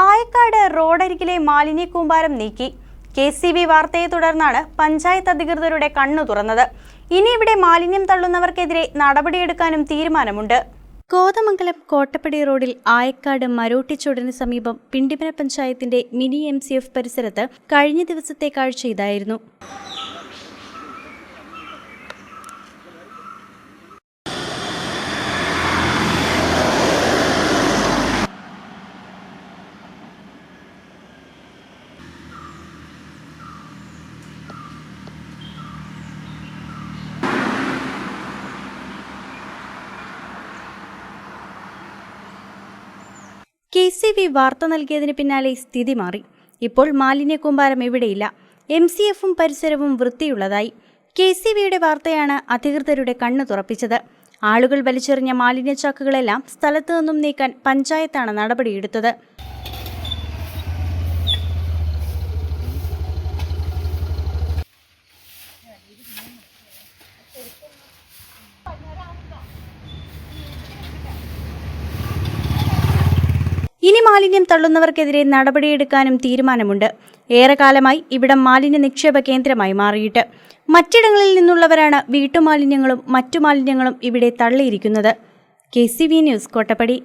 ആയക്കാട് റോഡരികിലെ മാലിന്യ കൂമ്പാരം നീക്കി. കെ സി ബി വാർത്തയെ തുടർന്നാണ് പഞ്ചായത്ത് അധികൃതരുടെ കണ്ണു തുറന്നത്. ഇനി ഇവിടെ മാലിന്യം തള്ളുന്നവർക്കെതിരെ നടപടിയെടുക്കാനും തീരുമാനമുണ്ട്. കോതമംഗലം കോട്ടപ്പടി റോഡിൽ ആയക്കാട് മരോട്ടിച്ചോടിന് സമീപം പിണ്ടിമന പഞ്ചായത്തിന്റെ മിനി എം പരിസരത്ത് കഴിഞ്ഞ ദിവസത്തെ കാഴ്ച ഇതായിരുന്നു. കെ സി വി വാർത്ത നൽകിയതിന് പിന്നാലെ സ്ഥിതി മാറി. ഇപ്പോൾ മാലിന്യ കൂമ്പാരം എവിടെയില്ല. എം സി എഫും പരിസരവും വൃത്തിയുള്ളതായി കെ സി വിയുടെ വാർത്തയാണ് അധികൃതരുടെ കണ്ണു തുറപ്പിച്ചത്. ആളുകൾ വലിച്ചെറിഞ്ഞ മാലിന്യ ചാക്കുകളെല്ലാം സ്ഥലത്തു നിന്നും നീക്കാൻ പഞ്ചായത്താണ് നടപടിയെടുത്തത്. ഇനി മാലിന്യം തള്ളുന്നവർക്കെതിരെ നടപടിയെടുക്കാനും തീരുമാനമുണ്ട്. ഏറെക്കാലമായി ഇവിടം മാലിന്യ നിക്ഷേപ കേന്ദ്രമായി മാറിയിട്ട്. മറ്റിടങ്ങളിൽ നിന്നുള്ളവരാണ് വീട്ടുമാലിന്യങ്ങളും മറ്റു മാലിന്യങ്ങളും ഇവിടെ തള്ളിയിരിക്കുന്നത്. K C V news Kottappady.